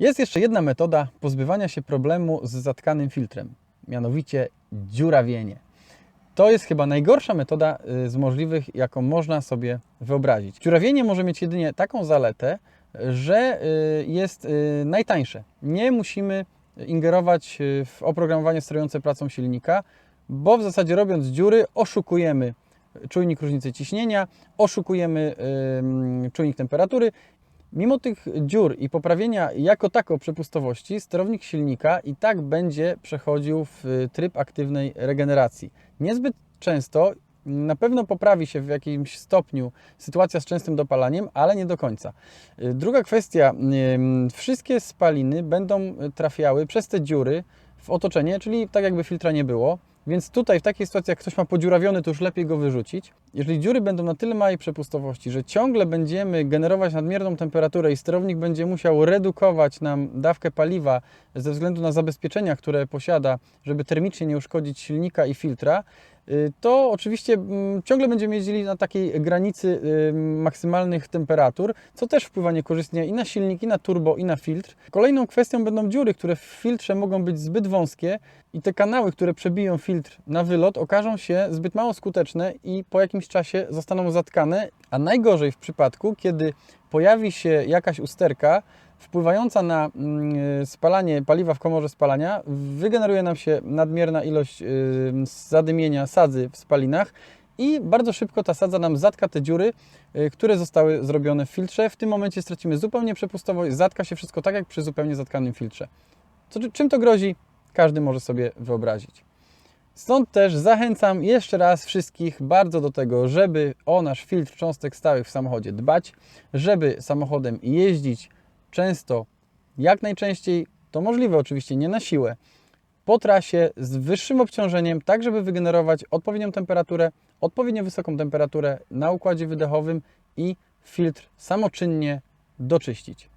Jest jeszcze jedna metoda pozbywania się problemu z zatkanym filtrem, mianowicie dziurawienie. To jest chyba najgorsza metoda y, z możliwych, jaką można sobie wyobrazić. Dziurawienie może mieć jedynie taką zaletę, że y, jest y, najtańsze. Nie musimy ingerować w oprogramowanie sterujące pracą silnika, bo w zasadzie robiąc dziury oszukujemy czujnik różnicy ciśnienia, oszukujemy czujnik temperatury. Mimo tych dziur i poprawienia jako tako przepustowości, sterownik silnika i tak będzie przechodził w y, tryb aktywnej regeneracji. Niezbyt często na pewno poprawi się w jakimś stopniu sytuacja z częstym dopalaniem, ale nie do końca. Y, Druga kwestia, ym, wszystkie spaliny będą trafiały przez te dziury w otoczenie, czyli tak jakby filtra nie było. Więc tutaj w takiej sytuacji, jak ktoś ma podziurawiony, to już lepiej go wyrzucić. Jeżeli dziury będą na tyle małej przepustowości, że ciągle będziemy generować nadmierną temperaturę i sterownik będzie musiał redukować nam dawkę paliwa ze względu na zabezpieczenia, które posiada, żeby termicznie nie uszkodzić silnika i filtra, to oczywiście mm, ciągle będziemy jeździli na takiej granicy y, maksymalnych temperatur, co też wpływa niekorzystnie i na silnik, i na turbo, i na filtr. Kolejną kwestią będą dziury, które w filtrze mogą być zbyt wąskie i te kanały, które przebiją filtr na wylot, okażą się zbyt mało skuteczne i po jakimś czasie zostaną zatkane, a najgorzej w przypadku, kiedy pojawi się jakaś usterka, wpływająca na mm, spalanie paliwa w komorze spalania, wygeneruje nam się nadmierna ilość y, zadymienia sadzy w spalinach i bardzo szybko ta sadza nam zatka te dziury, y, które zostały zrobione w filtrze. W tym momencie stracimy zupełnie przepustowość, zatka się wszystko tak jak przy zupełnie zatkanym filtrze. Co, czym to grozi? Każdy może sobie wyobrazić. Stąd też zachęcam jeszcze raz wszystkich bardzo do tego, żeby o nasz filtr cząstek stałych w samochodzie dbać, żeby samochodem jeździć często, jak najczęściej, to możliwe oczywiście, nie na siłę, po trasie z wyższym obciążeniem, tak żeby wygenerować odpowiednią temperaturę, odpowiednio wysoką temperaturę na układzie wydechowym i filtr samoczynnie doczyścić.